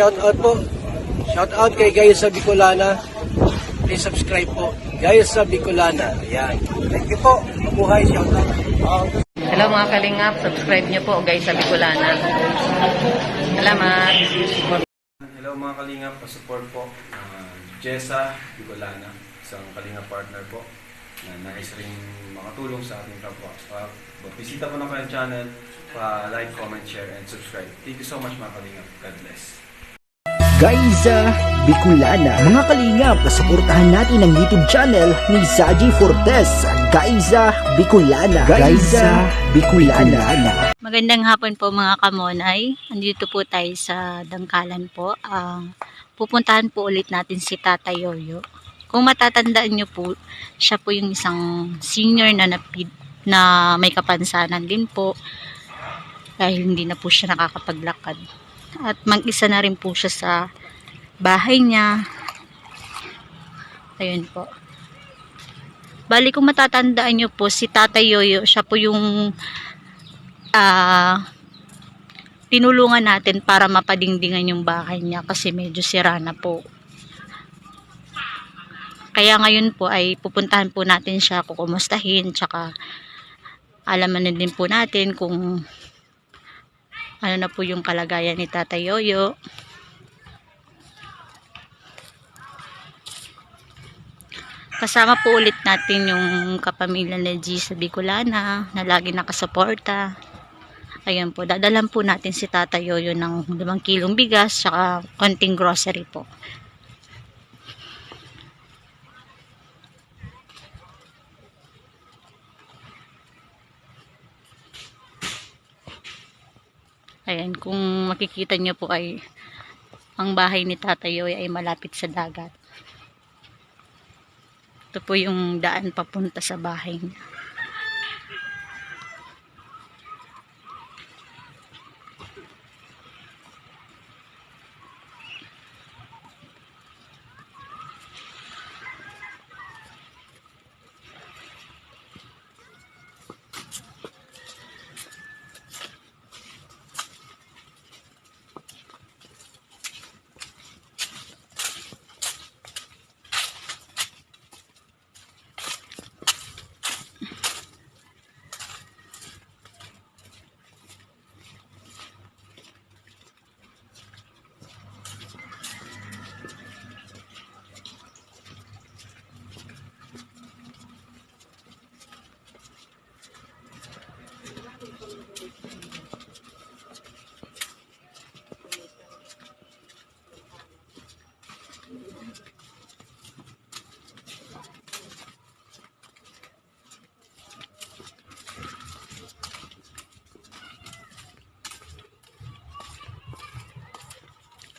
shout out po. Shout out kay Gayos sa Bicolana. Please subscribe po. Gayos sa Bicolana. Ayan. Thank you po. Mabuhay. Shout out. Hello mga kalingap, subscribe niyo po guys sa Bicolana. Salamat. Hello mga kalingap, pa-support po. Uh, Jessa Bicolana, isang kalingap partner po na nais ring makatulong sa ating kapwa. Uh, bisita po na kanyang channel, pa-like, comment, share, and subscribe. Thank you so much mga kalingap. God bless. Gaiza Bicolana. Mga kalingap, suportahan natin ang YouTube channel ni Zaji Fortes. Gaiza Bicolana. Gaiza Bicolana. Magandang hapon po mga kamonay. Andito po tayo sa Dangkalan po. Ang pupuntahan po ulit natin si Tata Yoyo. Kung matatandaan nyo po, siya po yung isang senior na napid, na may kapansanan din po dahil hindi na po siya nakakapaglakad. At mag-isa na rin po siya sa bahay niya. Ayun po. Bali kung matatandaan nyo po, si Tata Yoyo, siya po yung ah tinulungan natin para mapadingdingan yung bahay niya kasi medyo sira na po. Kaya ngayon po ay pupuntahan po natin siya, kukumustahin, tsaka alaman din po natin kung ano na po yung kalagayan ni Tata Yoyo. Kasama po ulit natin yung kapamilya ni G sa Bicolana na lagi nakasuporta. Ayan po, dadalan po natin si Tata Yoyo ng 5 kilong bigas saka konting grocery po. Ayan, kung makikita nyo po ay ang bahay ni Tata Yoyo ay malapit sa dagat. Ito po yung daan papunta sa bahay niya.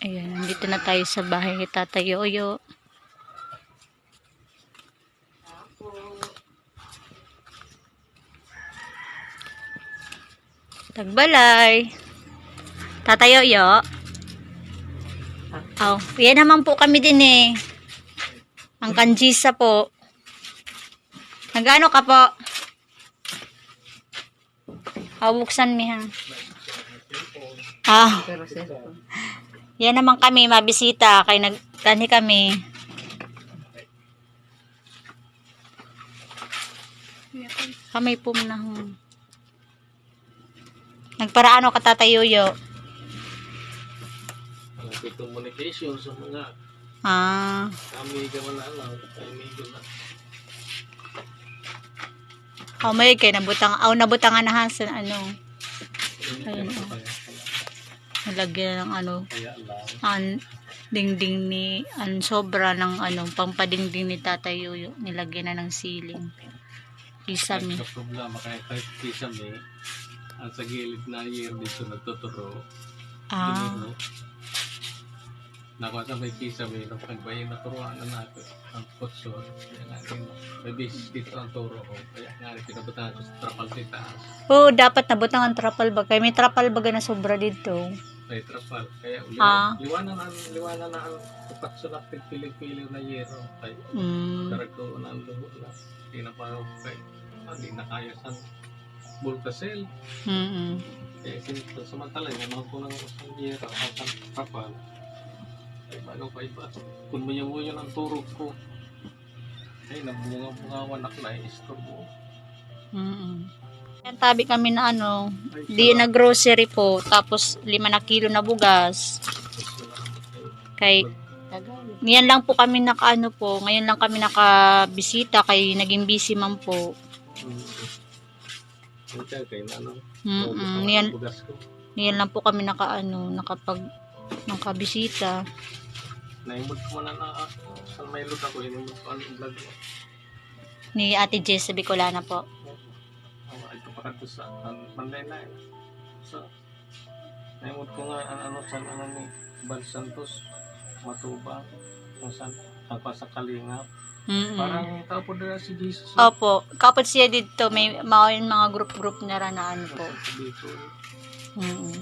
Ayan, nandito na tayo sa bahay ni Tata Yoyo. Tagbalay. Tata Yoyo. Oh, yan naman po kami din eh. Ang kanjisa po. Nagano ka po? Hawuksan mi ha. Ah. Yan naman kami, mabisita. Kay nagtani kami. Kamay po na. Nagparaano ka tatayuyo? Communication sa mga Ah, kami gaman na ano, kami gaman. oh may kay nabutang, aw nabutangan na ha sa ano. Ayun, oh. Nalagyan ng ano, Kaya an dingding ni an sobra ng ano pampadingding ni Tatay Yuyo nilagyan na ng ceiling isami sa problema kaya kahit kisame, ang sa gilid na year dito nagtuturo. ah Dinino. Nakuha sa may kisame, nung pagbayin na turuan na natin ang potsyon. Kaya nga din, may basis dito ang turo ko. Kaya nga rin pinabutan ko sa trapal taas. oh dapat nabutang ang trapal bag kay may trapal baga na sobra dito May trapal. Kaya Ah. liwanan, na, liwanan na ang potsyon at piling-piling na yero. Kaya mm, Karagto na ang luho na. Pa kay hindi na kaya sa Bulkasel. mm, mm. Eh, sin- samantala, yung mga kulang ko sa yero, ang kapal. Ay, bago pa iba. Kung may mo yun ang turog ko. Ay, nabunga-bunga anak na istorbo. Mm Yan, tabi kami na ano, di na grocery po, tapos lima na kilo na bugas. Kay, ngayon lang po kami naka ano po, ngayon lang kami nakabisita kay naging busy man po. Na ano. Mm ngayon, ko. ngayon lang po kami naka ano, nakapag, nakabisita. Naimod ko na na sa may luta ko. Inimod ko ang vlog. Ni Ate Jess sa Bicolana po. Oh, ito pa kanto sa ang Monday na eh. So, naimod ko nga ang ano sa ano ni Bal Santos Matuba kung saan ang sa Kalingap. Mm Parang po na si Jesus. Opo, kapag siya dito, may mga, mga group-group na rin na ano po. Dito. Mm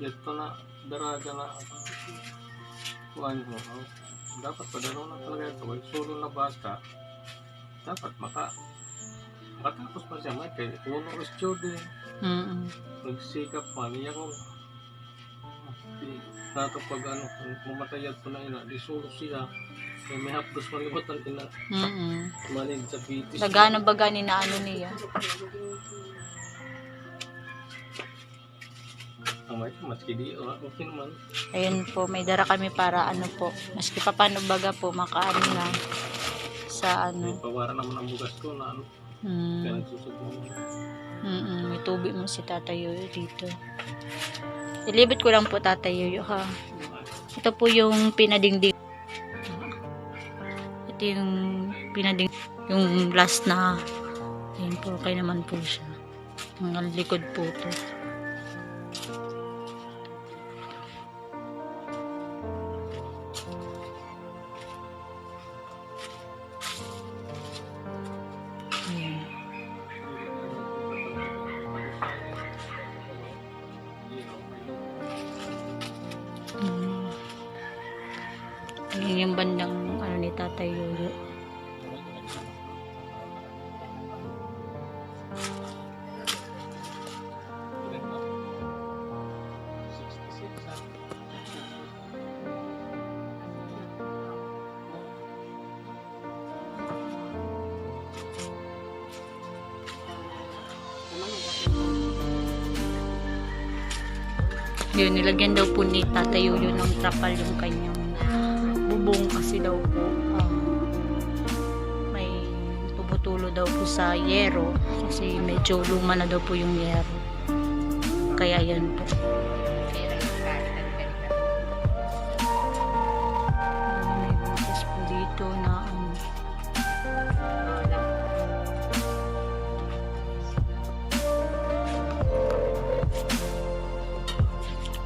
Ito na daraga na kuhan mo. Dapat padaro na talaga ito. Solo na bata, dapat maka makatapos pa siya. May kaya uno student. mm nagsikap man iya ko di nato pag ano kung mamatayad po na ina di solo siya kaya may hapdos malimutan ina mm manig sa pitis Lagano baga ni na ano niya. ang may maski di oh, okay naman Ayun po, may dara kami para ano po, maski pa paano baga po, makaano na sa may ano. pawara naman ang bugas ko na ano kaya Mm, nagsusubong mm, may tubig mo si Tata Yoyo dito. Ilibit ko lang po Tata Yoyo ha. Ito po yung pinadingding. Ito yung pinading yung last na ayun po, okay naman po siya. Ang likod po to. Yun yung bandang ano ni Tatay Yoyo. Yun, nilagyan daw po ni Tatay Yoyo ng trapal yung kanyang bubong kasi daw po ah, may tumutulo daw po sa yero kasi medyo luma na daw po yung yero. Kaya yan po. May dito na ano.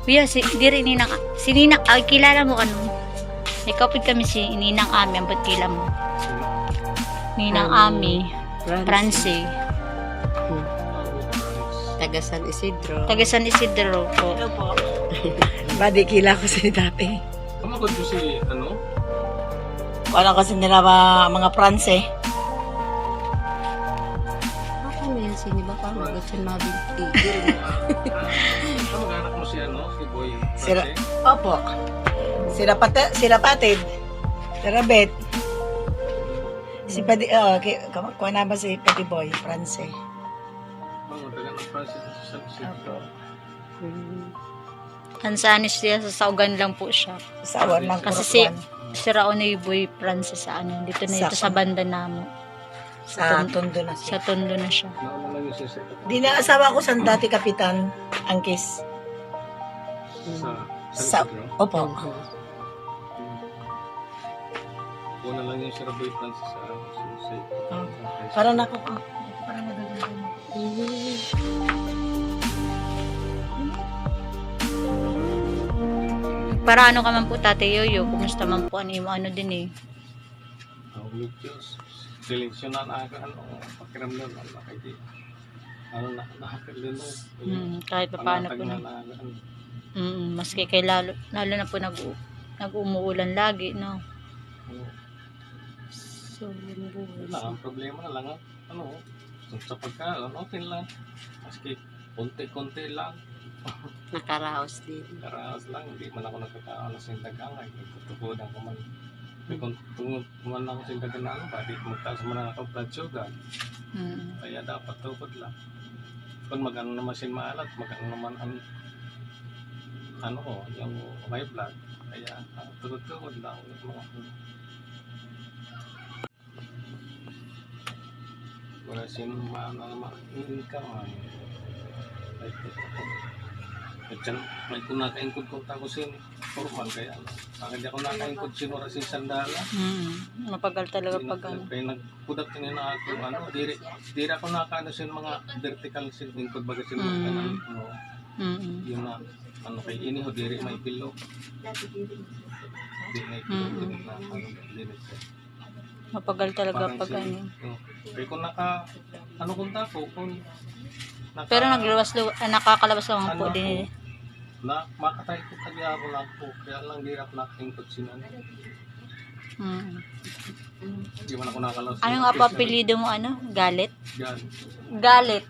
Kuya, si, di rin ninang, si Ninang, ay, kilala mo ano? May kapit kami si Ninang Ami, ang ba't kila mo? Ninang Ami, France, Taga San Isidro. taga San Isidro po. Badi kila ko si dati. kamakot ko si ano Wala kasi nila mga, mga Pranse. Ako na yan sini ba pa? Mag sa mabinti. kamag-anak mo si ano si Boy Francis? Opo. Sila pati, sila patid. Si Rabet. Si Padi, oh, okay, kuha na ba si Padi Boy, Pranse? Ano, taga ng Francis sa San Isidro. Hansanis siya, sa saugan lang po siya. Sa awan ng Kasi si, si Raonoy Boy Francis sa ano, dito na ito sa Sa- banda namo. Sa tondo na Sa siya. tondo na siya. Nauna lang yung sisi Di na asawa ko sa dati kapitan, Angkis. sa Sa, San Opo. Una lang yung Sir Boy Francis sa ano, sa sa Ah. Para na ako, para magaganda mo. Para ano ka man po Tate Yoyo, kumusta man po ano yung ano din eh. Ang Diyos. Seleksyonan aga ano, pakiramdam ang nakiti. Ano na, nakakilin mo. Hmm, kahit pa paano po na. na. ano. Mm, maski kay lalo, lalo na po nag nag-umuulan lagi, no? So, yun po. Wala, ang problema na lang, ano, sa pagkaon, okay lang. Maski konti-konti lang. Nakaraos din. Karaos lang, hindi man ako nagkakaano sa indagangay. Nagtutubudan ko man. May kung man ako sa indagangay, ba, di magtaas man ako blood sugar. Mm. Kaya dapat tukod lang. Kung magano naman sin maalat, magano naman ang ano ko, yung may blood. Kaya uh, tukod-tukod lang. Mga, wala sin maano naman, income man. Ay, at dyan, may kung nakaingkod ko tako sin formal kaya ano. Bakit di ako nakaingkod sin oras sin sandala. Mm. Mapagal talaga pag ano. Kaya nagpudat ko na ako, ano, diri, diri ako nakaano sin mga vertical sin ingkod baga sin Mm. kanan, ano, Mm. yun na, ano, kay ini ho, diri may pillow. Di may pillow, Mm. diri na, ano, diri siya. Mapagal talaga Parang pag sin- ano. oh. Kaya kung naka, ano kung tako, kung naka, Pero naglawas ah, nakakalabas lang po Ano din. eh. na makatay ko kaya ako lang po, kaya lang di ako nakaingkod sin ano. Mm. Di man ako nakalaos. Anong apapilido mo ano? Galit? Yan. Galit.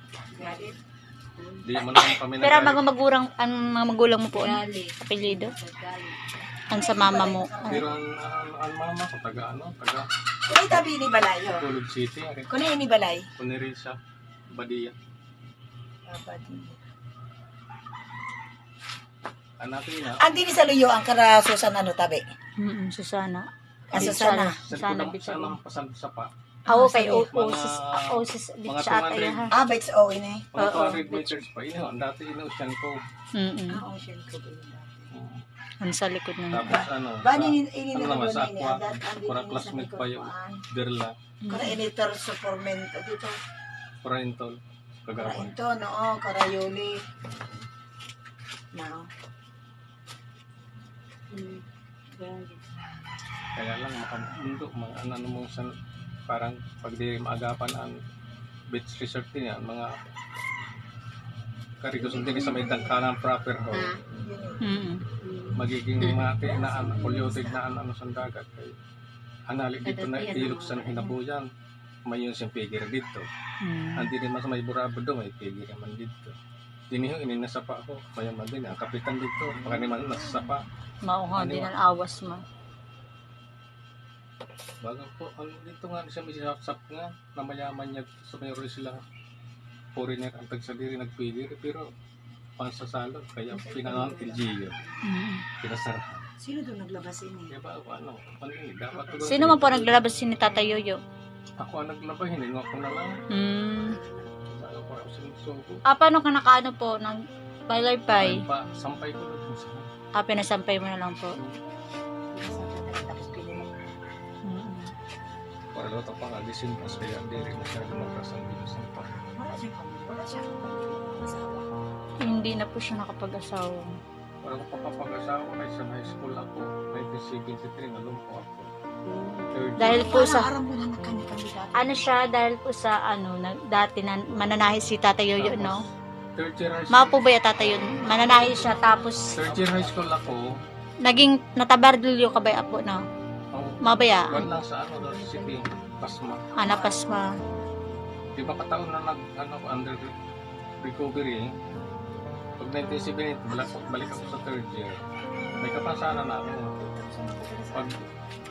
Di man ako kami Pero ang nagalit. mga magurang, ang mga magulang mo po, ano? Apelido? Ang sa mama mo. Pero ang, ang, ang mama ko, taga ano, taga Kung tabi ni Balayo. Tulog City, ari. Kung ni Balay. Kunerisa, Badia. Anak ko na. Ang dini sa luyo ang karasusan ano tabi. Mm, Susana. Ah, Susana. Susana Sana Beach. sana pasan sa pa. Ako kay O- Osis, ah, Osis Beach mga ata 200. yan ha. Ah, bites o ini. Mga Oo, 200 meters pa. Ino, ang dati ino siyan ko. Mm-mm. Ah, ocean ko. Ang sa likod ng Tapos ano, Ba sa, ni ini ano na naman sa ini aqua, para classmate pa yung Kuan. Derla, Kung editor sa formento dito. Parentol, Kagawan. Ito no, karayoli. No. Hmm. Kaya lang makamundo, mga ano ano mo sa parang pag di maagapan ang beach resort din yan, mga karigos din sa may dangkalan proper ho. Mm-mm. Magiging mati na an polluted na an ano sa dagat. Kay anali dito na ilog sa hinabuyan. Mayon siyang pigir dito. Mm. andi din mas may burabo do may pigir man dito. Diniho ini nasa pa ako. Mayon man din ang kapitan dito. Baka ni man nasa sapa Mauha din ang awas mo. bago po ano dito nga siya may sinapsap nga na mayaman niya sa mayroon sila foreigner ang tagsadiri nagpigir. Pero pansasalot kaya pinangang LGU Mm. pinasarahan Sino doon naglabas ini? kaya ba ano ano yun dapat to Sino man po naglalabas si ni Tata Yoyo? Ako ang naglaba, hiningo ko na lang. Mm. Bago ko ako sinusuko. Ah, paano ka nakaano po? Ng Balaypay? Pa, sampay ko doon sa Ah, pinasampay mo na lang po. Mm. para daw pa nga gisin pas kaya di rin masyado magrasang dito sa pa. Wala siya. Wala siya. Asawa. Hindi na po siya nakapag-asawa. Para ko papapag-asawa kay sa high school ako, 1973, nalumpo ako. Third Dahil po sa Aram mo na nagkani-kandidato. ano siya dahil po sa ano nag, dati na mananahi si Tata Yoyo no. Third year high school. po ba ya Tata yun? Mananahi siya tapos Third year high school ako, naging natabardilyo ka ba ya po no? ang Mabaya. Kuwan lang sa ano sa city, Pasma. Anapas ma. Di ba kataon na nag, ano, under recovery, pag 1978, balik, balik ako sa third year. May kapansanan na ako. Pag,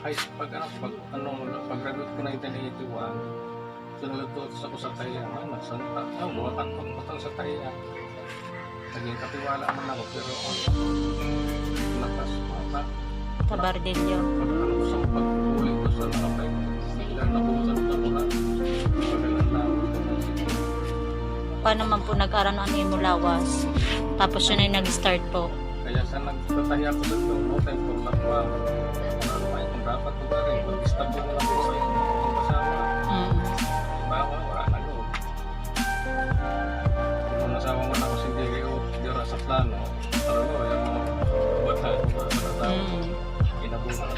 high, pag, ano, pag, ano, pag graduate ko 1981, sunod ko ako sa Taya, man, nagsanta, ah, buwa tatlong batang sa Taya. Naging katiwala man ako, pero ano, nakas, mata, Tabardilyo. pag, ano, sa pag-uli ko sa nakapay, dahil nabusan ko na, pagalan na ako. Paano man po nag-aral ng ano yung mulawas. Tapos yun ay nag-start po. Kaya sa nagtataya ko dito, no time for lakwa. Ano ba kung dapat ko na rin, mag-stop ko na lang po sa yung kasama. Mm. Bawa, wala na ko. Kung nasawa mo na ako si Diri o Dira sa plano, ano yung mga bata ko sa tao, Mm. inabunan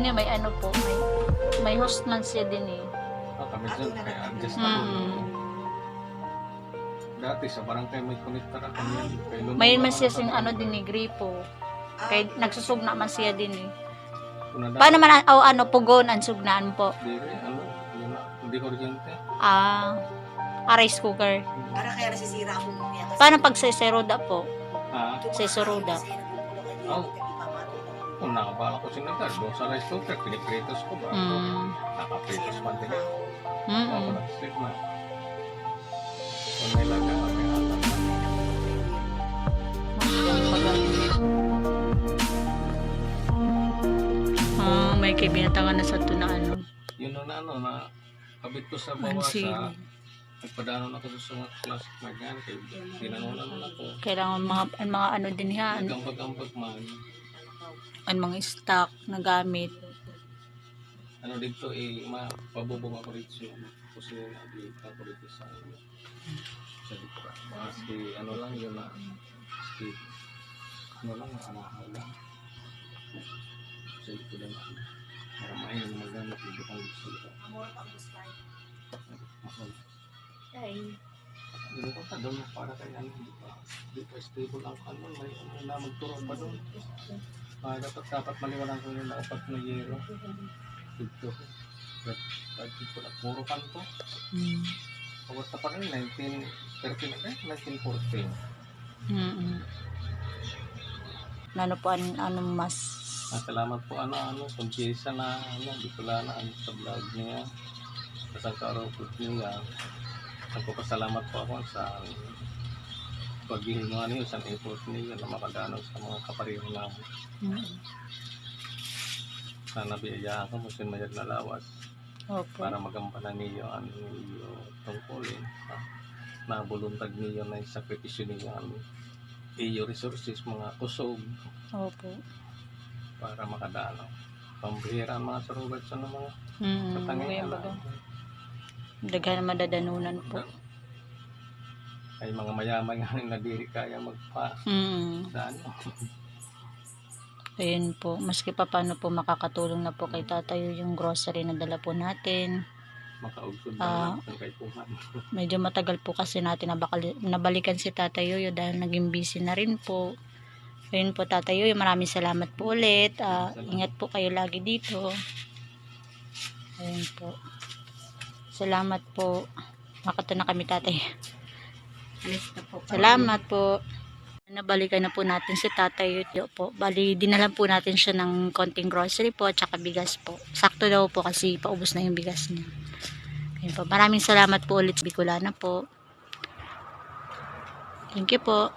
Din niya may ano po, may may host man siya din eh. Ah, kami dyan, kaya adjust ako. Mm. Dati sa barangay may connector ako yan. Kay Lolo May na man siya ako sing na- ano din ni gripo. Kay nagsusugna man siya din eh. Paano man o ano pugon ang sugnaan po? Di, ano, yun na, hindi kuryente. Ah, ah, rice cooker. Para kaya nasisira ang bubong niya. Paano pag sa seroda po? Ha? Sa seroda. Oh. Kung nakabala ko sinagad, doon sa rice cooker, pinipritos ko ba? Mm. Nakapritos pa din. Ako Mm. nag-sleep na. Kung may laga, may alam. Ah, may kay binatangan na sa to na ano. Yun na ano, na kabit ko sa bawa sa nagpadanon ako sa mga classic na yan, kaya mo ako. Kailangan mga, mga ano din yan, Nagambag-ambag man. Ang mga stock na gamit. Ano dito eh, mapabubong ako rito yung kasi nag ako rito sa sa dito. Maski ano lang yun na maski ano lang, nakamahaw lang. Sa dito lang ako. Maramahin yung magamit dito kang gusto ko. Mahal. Hindi ko pa doon para kay ano, di ba? Di pa stable ang ano, may ano na magturo pa doon. Ah, dapat dapat maliwanag ko yung naupat na yero. Dito. Dapat dito na puro kanto. Mm. Pagod na pa rin, 1913 na rin, 1914. Mm. Ano po an, ano mas Ah, salamat po ano ano kung Jessa na ano Bicolana ano sa vlog niya sa karaw po niya nagpapasalamat po ako sa paghihinga niyo sa effort niyo na makadano sa mga kapareho namin mm. sana biyayaan ko musin mayag na lawas Opo. para magampanan niyo ang niyo tungkulin sa na buluntag niyo na sakripisyo niyo ang iyo resources mga kusog Opo. para makadano pambihira ang mga sarugat sa mga Mm. baga. Daghan madadanunan po. Ay mga mayaman nga na diri kaya magpa Mm. dano Ayun po, maski pa paano po makakatulong na po kay tatayo yung grocery na dala po natin. makaugtod na ng kay kuhan Medyo matagal po kasi natin nabakal, nabalikan si Tatay Yoyo dahil naging busy na rin po. Ayun po Tatay Yoyo, maraming salamat po ulit. Ah, ingat po kayo lagi dito. Ayun po. Salamat po. Makato na kami Tatay. Salamat po. Nabalikan na po natin si Tatay Yoyo po. Bali, dinalan po natin siya ng konting grocery po at saka bigas po. Sakto daw po kasi paubos na yung bigas niya. Ayun po. Maraming salamat po ulit Bicolana po. Thank you po.